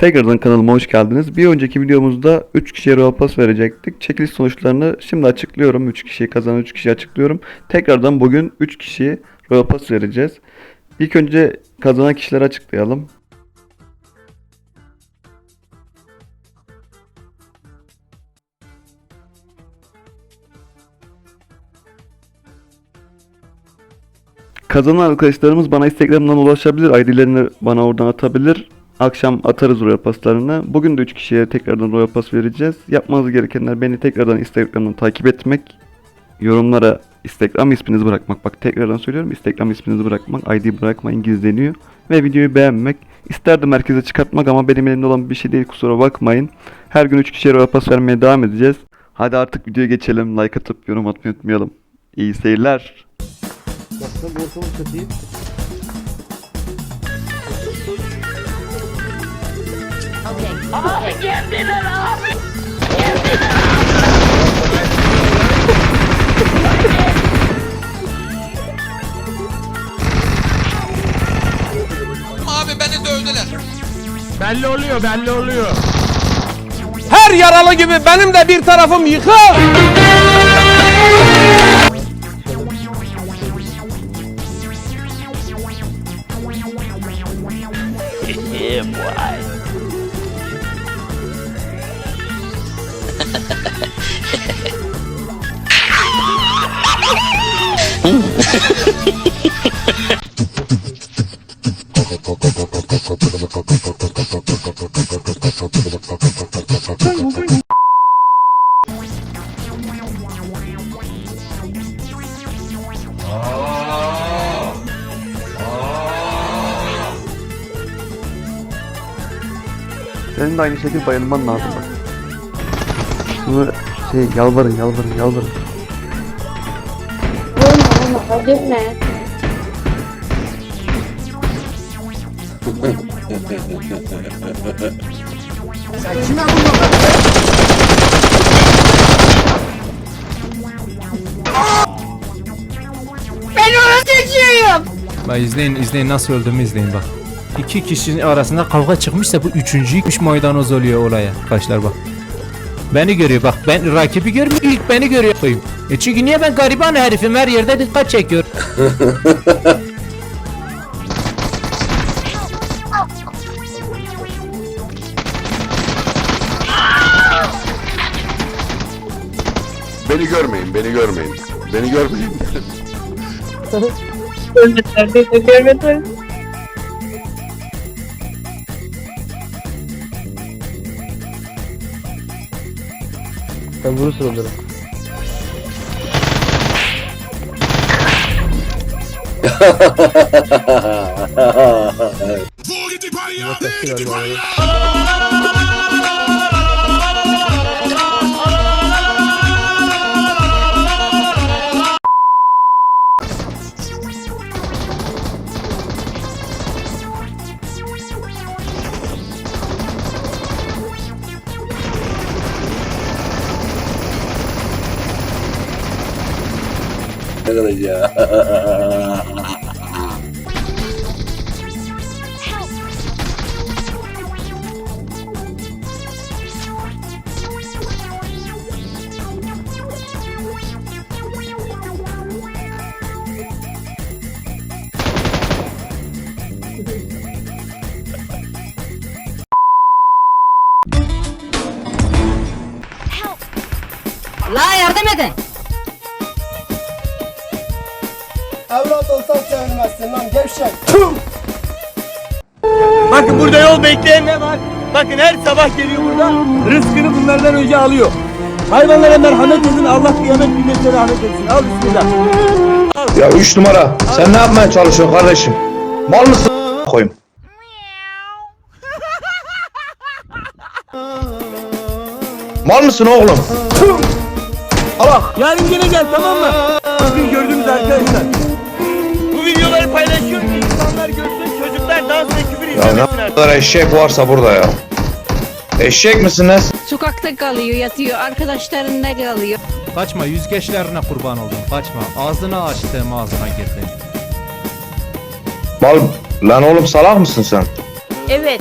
Tekrardan kanalıma hoş geldiniz. Bir önceki videomuzda 3 kişiye Royal Pass verecektik. Çekiliş sonuçlarını şimdi açıklıyorum. 3 kişiyi kazanan 3 kişiyi açıklıyorum. Tekrardan bugün 3 kişiye Royal Pass vereceğiz. İlk önce kazanan kişileri açıklayalım. Kazanan arkadaşlarımız bana Instagram'dan ulaşabilir. ID'lerini bana oradan atabilir. Akşam atarız Royal Pass'larını. Bugün de 3 kişiye tekrardan Royal Pass vereceğiz. Yapmanız gerekenler beni tekrardan Instagram'dan takip etmek. Yorumlara Instagram isminizi bırakmak. Bak tekrardan söylüyorum. Instagram isminizi bırakmak. ID bırakmayın gizleniyor. Ve videoyu beğenmek. İsterdim merkeze çıkartmak ama benim elimde olan bir şey değil kusura bakmayın. Her gün 3 kişiye Royal Pass vermeye devam edeceğiz. Hadi artık videoya geçelim. Like atıp yorum atmayı unutmayalım. İyi seyirler. Aslında borsamı satayım. Abi beni dövdüler. Belli oluyor, belli oluyor. Her yaralı gibi benim de bir tarafım yıkık. Senin de aynı şekilde bayılman lazım bak. Şunu şey yalvarın yalvarın yalvarın. Vurma vurma öldürme. Bak izleyin, izleyin nasıl öldüğümü izleyin bak. İki kişinin arasında kavga çıkmışsa bu üçüncü üç maydanoz oluyor olaya. Arkadaşlar bak. Beni görüyor bak. Ben rakibi görmüyor ilk beni görüyor. koyayım. E çünkü niye ben gariban herifim her yerde dikkat çekiyor. Beni görmeyin, beni görmeyin. Beni görmeyin. Sen vurursun onları. Fuori di Paglia! Fuori di Paglia! La sevilmezsin lan gevşek. Bakın burada yol bekleyen ne var? Bakın her sabah geliyor burada. Rızkını bunlardan önce alıyor. Hayvanlara merhamet edin. Allah kıyamet günlerine rahmet etsin. Al bismillah. Ya üç numara sen ne yapmaya çalışıyorsun kardeşim? Mal mısın koyayım? Mal mısın oğlum? Allah. Yarın yine gel tamam mı? Bugün gördünüz arkadaşlar. Paylaşıyorum ki insanlar görsün. Çocuklar dans ve küfür Ya ne izlemesinler. kadar eşek varsa burada ya. Eşek misiniz? Sokakta kalıyor, yatıyor, arkadaşlarında kalıyor. Kaçma yüzgeçlerine kurban oldum. Kaçma. Ağzını açtım ağzına girdi. Mal lan oğlum salak mısın sen? Evet.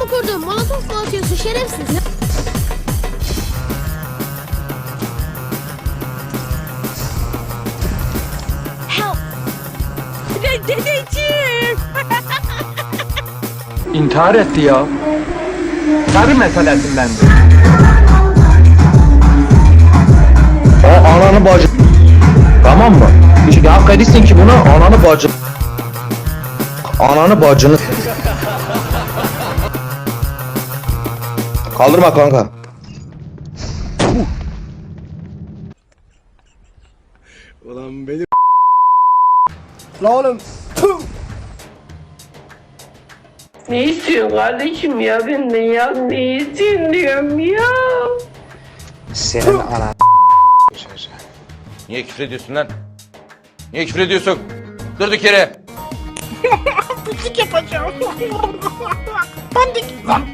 mı kurdun? Molotof mu atıyorsun şerefsiz? Dedeciğim. İntihar etti ya. Sarı meselesinden. O ananı bacı. Tamam mı? Çünkü hak edilsin ki bunu ananı bacı. Ananı bacını. Kaldırma kanka. La oğlum. Tüh. Ne istiyorsun kardeşim ya benden ya? Ne istiyorsun diyorum ya? Senin anan. Niye küfür ediyorsun lan? Niye küfür ediyorsun? Durduk yere.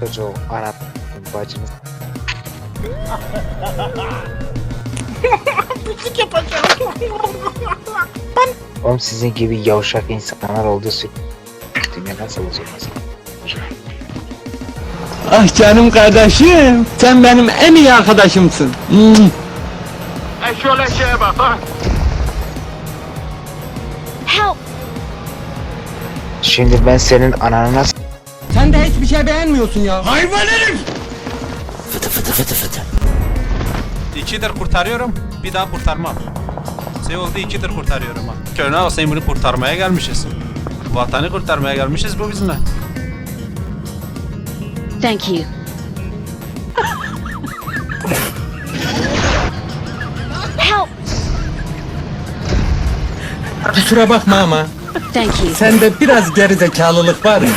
Çocuğu anan bacını. Oğlum sizin gibi yavşak insanlar olduğu sürece dünya nasıl olacak? Ah canım kardeşim. Sen benim en iyi arkadaşımsın. Help! Şimdi ben senin ananı nasıl Sen de hiçbir şey beğenmiyorsun ya. Hayvan herif. İkidir kurtarıyorum, bir daha kurtarmam. Şey oldu ikidir kurtarıyorum ha. Köyüne bak sen bunu kurtarmaya gelmişiz. Vatanı kurtarmaya gelmişiz bu bizimle. Thank you. Kusura bakma ama Thank you. sende biraz gerizekalılık var ya.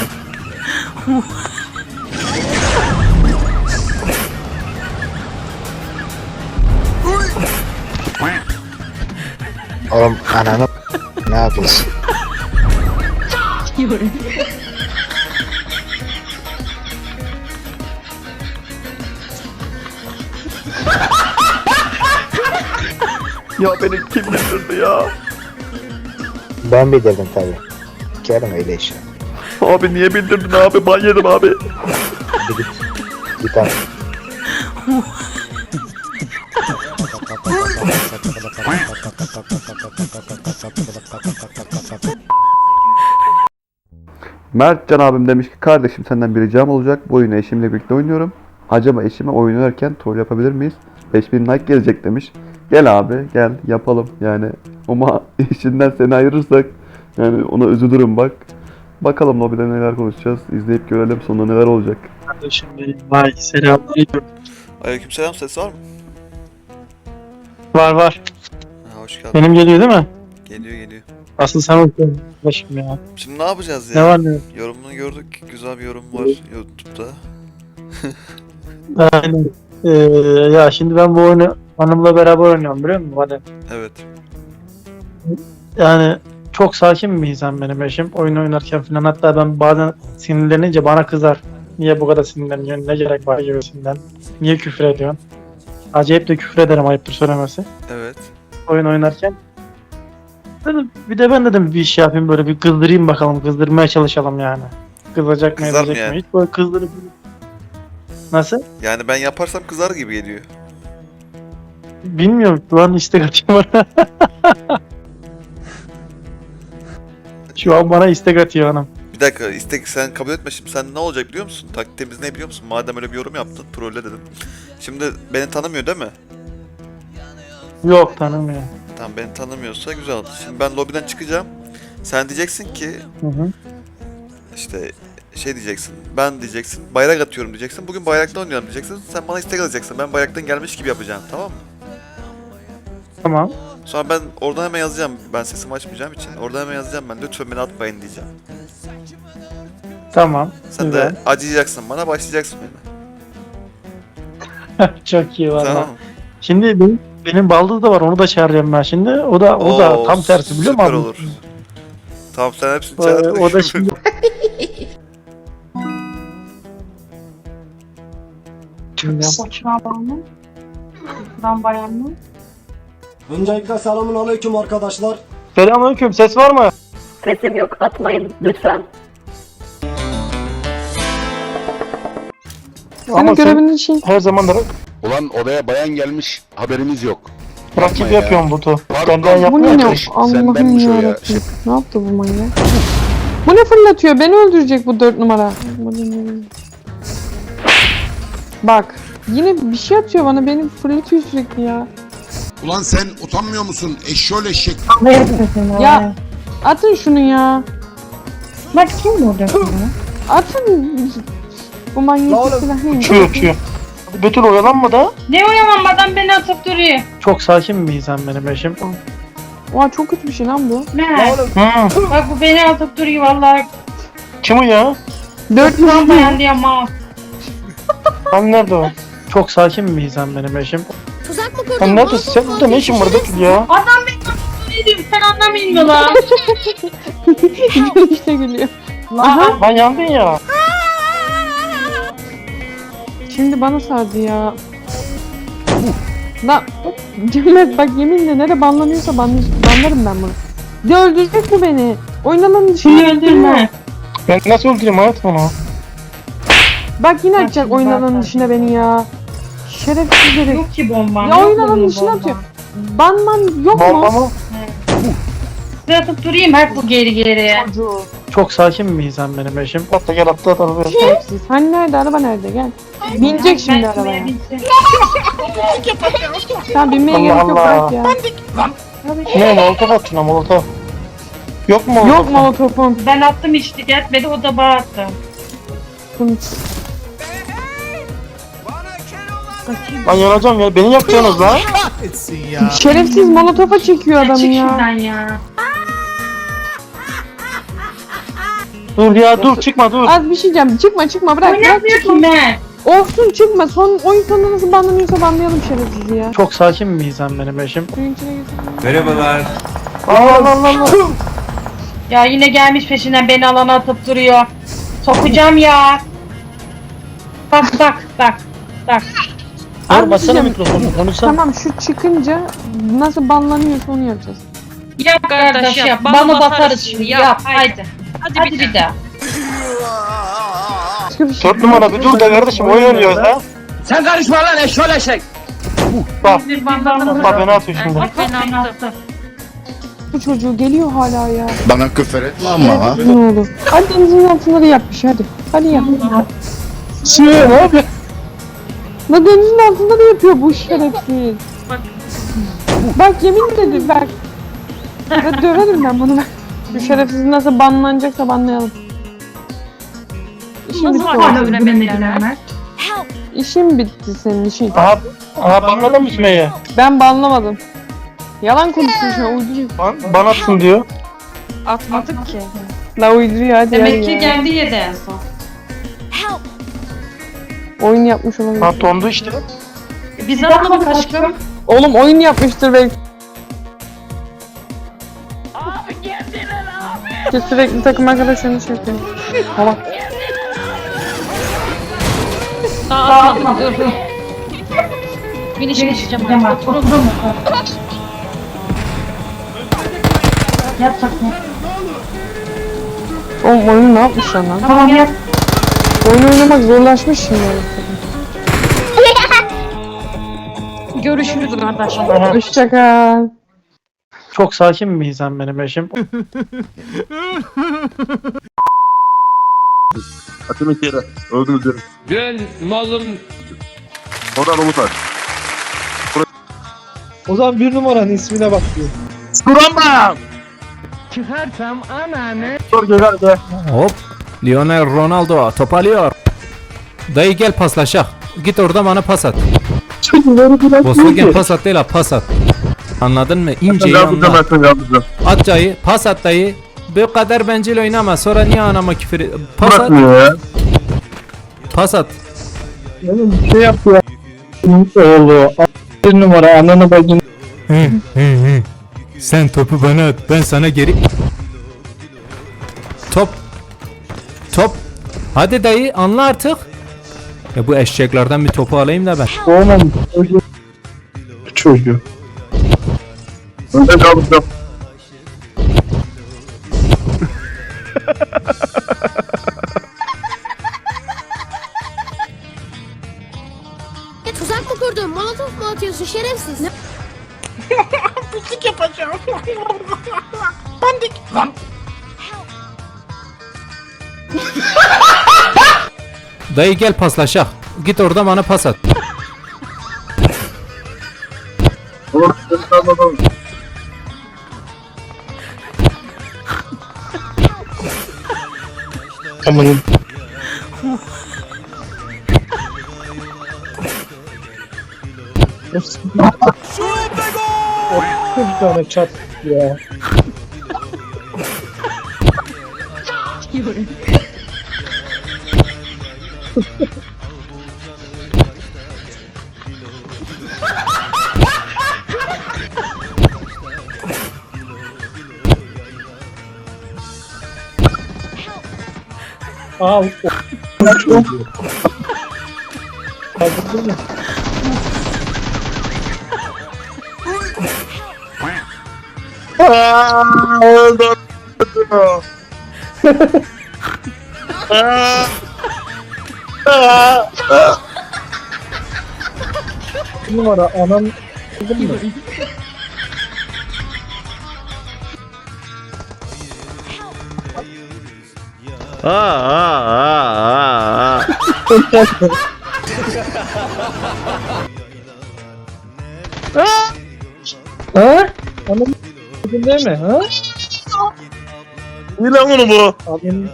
Oğlum ananı ne yapıyorsun? Ya beni kim öldürdü ya? Ben bildirdim tabi. Kerem öyle işe. Abi niye bildirdin abi? Ben yedim abi. Bir git. Git abi. Mertcan abim demiş ki kardeşim senden bir ricam olacak. Bu oyunu eşimle birlikte oynuyorum. Acaba eşime oyun oynarken troll yapabilir miyiz? 5000 like gelecek demiş. Gel abi gel yapalım yani. Ama eşinden seni ayırırsak yani ona üzülürüm bak. Bakalım lobide neler konuşacağız. İzleyip görelim sonunda neler olacak. Kardeşim benim. Vay selamünaleyküm. Aleykümselam ses var mı? Var var. Ha, hoş geldin. Benim geliyor değil mi? Geliyor geliyor. Asıl sen hoş geldin. Başım ya. Şimdi ne yapacağız ya? Ne var ne yok. Yorumunu gördük. Güzel bir yorum var YouTube'da. Aynen. Ee, ya şimdi ben bu oyunu hanımla beraber oynuyorum biliyor musun? Hadi. Evet. Yani çok sakin bir insan benim eşim. Oyun oynarken falan hatta ben bazen sinirlenince bana kızar. Niye bu kadar sinirleniyorsun? Ne gerek var gibisinden. Niye küfür ediyorsun? Acayip de küfür ederim ayıptır söylemesi. Evet. Oyun oynarken. Dedim, bir de ben dedim bir şey yapayım böyle bir kızdırayım bakalım. Kızdırmaya çalışalım yani. Kızacak mı Kızar mı edecek yani? mi? Hiç böyle kızdırıp... Nasıl? Yani ben yaparsam kızar gibi geliyor. Bilmiyorum. Şu an istek atıyor bana. Şu an bana istek atıyor hanım. Bir dakika istek sen kabul etme şimdi sen ne olacak biliyor musun? Taktiğimiz ne biliyor musun? Madem öyle bir yorum yaptın trolle dedim. Şimdi beni tanımıyor değil mi? Yok tanımıyor. Tamam beni tanımıyorsa güzel. Şimdi ben lobiden çıkacağım. Sen diyeceksin ki Hı hı. işte şey diyeceksin. Ben diyeceksin. Bayrak atıyorum diyeceksin. Bugün bayraktan oynuyorum diyeceksin. Sen bana istek alacaksın. Ben bayraktan gelmiş gibi yapacağım. Tamam mı? Tamam. Sonra ben oradan hemen yazacağım. Ben sesimi açmayacağım için. Oradan hemen yazacağım ben. Lütfen beni atmayın diyeceğim. Tamam. Sen Güzel. de acıyacaksın bana. Başlayacaksın beni. Çok iyi valla. Tamam? Şimdi benim, Benim baldız da var onu da çağıracağım ben şimdi. O da o da Oo, tam tersi biliyor musun? süper olur. Tamam sen hepsini çağır. o da şimdi Şimdi yap. Öncelikle selamun aleyküm arkadaşlar. Selamünaleyküm ses var mı? Sesim yok atmayın lütfen. Ama görevin için. her zaman da Ulan odaya bayan gelmiş haberimiz yok. rakip ya. botu. Pardon. Benden Bu yapmıyor ne? çalış. Sen benmiş o ya. Şey, Ne yaptı bu manyak? Bu ne fırlatıyor? Beni öldürecek bu dört numara. Bak. Yine bir şey atıyor bana. Beni fırlatıyor sürekli ya. Ulan sen utanmıyor musun? Eşşol eşek. Ya atın şunu ya. Bak kim burada? Atın. Bu manyetik oğlum, silah? Uçuyor uçuyor. Betül oyalanma da. Ne oyalanmadan beni atıp duruyor. Çok sakin bir insan benim eşim. Oha çok kötü bir şey lan bu. Ne? oğlum Hı. Bak bu beni atıp duruyor vallahi. Kim o ya? Dört Tam numara. beğendi ama. Lan nerede o? Çok sakin bir insan benim eşim. Mı Sen neredesin? Sen burada ne işin var Betül ya? Adam beni diyorum. Sen anlamayın mı lan? işte gülüyor. Aha. Lan yandın ya. Şimdi bana sardı ya. Lan Cemret bak yeminle nere banlanıyorsa banlı, banlarım ben bunu. De öldürecek bu beni. Dışına Beni çıktırıyor. öldürme. Ben nasıl öldüreyim hayatım onu? Bak yine şimdi oyun bak, alanı bak. dışına beni ya. Şerefsiz herif. Yok ki bomba. Ya yok oyun bunun dışına bomba? atıyor. Banman yok Bomba mu? mı? Size atıp durayım hep bu geri geriye. Çok sakin bir insan benim eşim. Hatta gel atla at arabaya. Şerefsiz. Hani nerede araba nerede gel. Binecek şimdi Ben arabaya. Sen binmeye Allah gerek yok Allah. bırak ya. Ne molotof attın ha molotof. Yok mu molotof? Yok molotofum. Ben attım işte gelmedi o da attı. Ben yanacağım ya. Beni yapacaksınız lan. Şerefsiz molotofa çekiyor Çık adamı ya. şuradan ya. Dur ya dur çıkma dur. Az bir şey diyeceğim. Çıkma çıkma bırak. bırak Oynatmıyor çıkma. ki ben. Olsun çıkma. Son oyun sonunda nasıl banlanıyorsa banlayalım şerefsizi ya. Çok sakin bir insan benim eşim. Suyun içine. Merhabalar. Allah Allah Allah. Allah. Ya yine gelmiş peşinden beni alana atıp duruyor. Sokacağım ya. Bak bak bak. Bak. Abi Dur bassana diyeceğim. mikrofonu konuşsana. Tamam şu çıkınca nasıl banlanıyorsa onu yapacağız. Yap kardeş yap. Bana basarız şimdi. Yap. Haydi. Hadi, bir daha. Başka bir şey. Dört numara bir dur da kardeşim oyun oynuyoruz ha. Sen karışma lan eşşol eşek. Bak. Bir bandanamız Bak beni atıyor şimdi. Bak beni attı. Bu çocuğu geliyor hala ya. Bana küfür etme ama ha. Ne olur. Hadi denizin altında da yapmış hadi. Hadi yap. Şey ne yapıyor? La denizin altında da yapıyor bu şerefsiz. Bak. Bak yemin ederim bak. Ya döverim ben bunu bak. Şu şerefsiz nasıl banlanacaksa banlayalım. İşim bitti Hala oğlum. öğrenmediler. İşim bitti senin işin. Aha, aha banladın mı Sümeyye? Ben banlamadım. Yalan konuşuyorsun ya uyduruyor. Ban, ban atsın diyor. Atmadık ki. La uyduruyor hadi Demek ki ya. kendi yedi en son. Oyun yapmış olabilir. Ha dondu işte. Biz atmadık aşkım. Oğlum oyun yapmıştır belki. Ki sürekli takım arkadaşlarını şey yapıyor. Tamam. Atmadık. Dur dur. Biniş geçeceğim artık. Dur dur mu? Yap sakın. Oğlum oyunu ne yapmışlar lan? Tamam yap. Oyun oynamak zorlaşmış şimdi. Görüşürüz kardeşim. Hoşçakal. Çok sakin bir insan benim eşim. Atın bir kere. Öldünüz derim. Ben malım Orada var. O zaman bir numaranın ismine bak diyor. Dur gel hadi. Hop. Lionel Ronaldo top alıyor. Dayı gel paslaşak. Git orada bana pas at. Volkswagen pas at değil ha pas at. Anladın mı? İnceyi anla. At dayı. Pas at dayı. Bu kadar bencil oynama. Sonra niye anama küfür Pas at. Pas at. Şey yaptı ya. Oğlu. Bir numara ananı bacını. Hı, hı, hı. Sen topu bana at, ben sana geri... Top. Top. Hadi dayı anla artık. Ya bu eşeklerden bir topu alayım da ben. Oğlum çocuğu. Çocuğu. Ya tuzak mı kurdun? Molotof mu atıyorsun şerefsiz? Ne? Dayı gel paslaşak. Git orada bana pas at. Aman. Bir tane çat ya. O- Kaldırdın mı? Bir numara anam Kaldırdın mı? Aa, aa, aa, aa, aa. Ha? Anam Kaldırdın değil mi? Ha? İyi lan bunu bu. Abim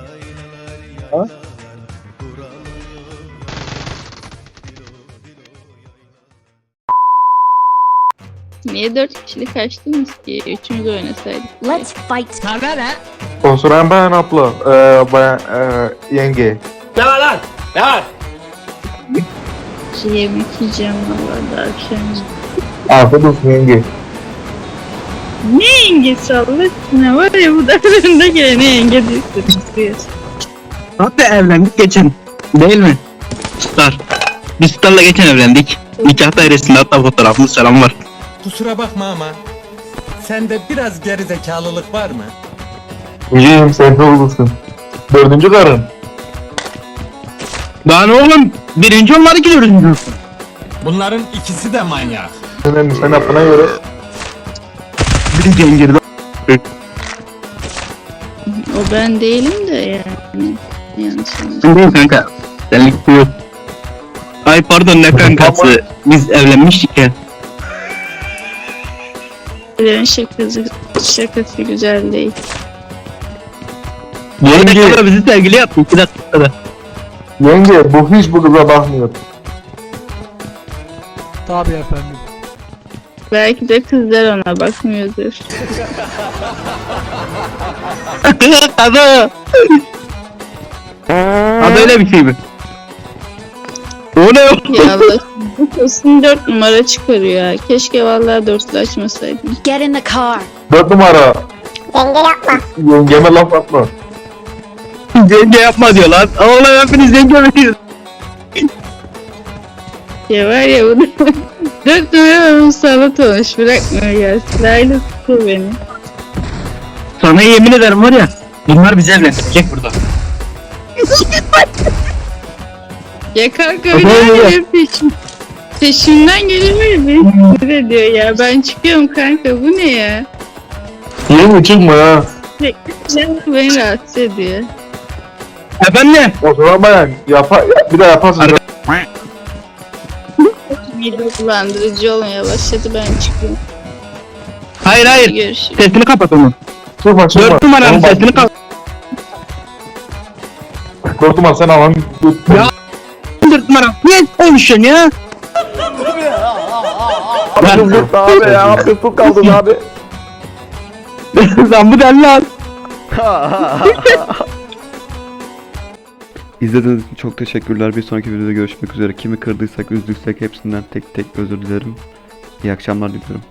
Niye dört kişilik açtınız ki? Üçümüz oynasaydık. Let's fight. Konsoran bayan abla, ee, bayan ee, yenge. Ne var lan? Ne var? Şey yemek yiyeceğim valla da akşam. Afiyet olsun yenge. Ne yengesi Allah aşkına var ya bu da önünde gelene yenge diyorsun. Hatta evlendik geçen. Değil mi? Star. Biz Star'la geçen evlendik. Nikah dairesinde hatta fotoğrafımız selam var. Kusura bakma ama sende biraz gerizekalılık var mı? Yüceğim sen de olursun. Dördüncü karın. Daha ne oğlum? Birinci onları gidiyoruz. Bunların ikisi de manyak. Senin sen yapına göre. Birinci engirde. O ben değilim de yani. Yanlış anladım. Sen değil kanka. Senlik bu yok. Ay pardon ne kankası. Biz evlenmiştik ya. Evlerin şakası, şakası güzel değil. Bu arada bizi sevgili yaptı. İki dakikada. Yenge bu hiç bu kıza bakmıyor. Tabii efendim. Belki de kızlar ona bakmıyordur. Kadı. Kadı öyle bir şey mi? O ne o? Allah. Kesin dört numara çıkarıyor ya. Keşke vallahi dörtlü açmasaydım. Get in the car. Dört numara. Yenge yapma. Yengeme laf atma. Zenge yapma diyor lan. Oğlum hepiniz zenge veriyorsunuz. Ya var ya bu da- dört numara musallat olmuş. Bırakmıyor ya. Silahıyla tutuyor beni. Sana yemin ederim var ya. Bunlar bizi evlendirecek burada. Ya kanka Hadi öyle oğlum. Peşimden böyle beni sinir ediyor ya. Ben çıkıyorum kanka bu ne ya? Yenge çıkma ya. Canım beni rahatsız ediyor. Efendim? O zaman bayan yapa, bir daha yaparsın. Arka- Mide bulandırıcı olmaya başladı ben çıkıyorum. Hayır hayır. Görüşürüz. Sesini kapat onun. Çıkma çıkma. Dört numaranın bak, sesini kapat. Dört numara sen alan. Ya. Dört numara. Niye konuşuyorsun ya? Kız gitti abi ya. Kız kaldın abi. Lan bu lan. İzlediğiniz için çok teşekkürler. Bir sonraki videoda görüşmek üzere. Kimi kırdıysak, üzdüysek hepsinden tek tek özür dilerim. İyi akşamlar diliyorum.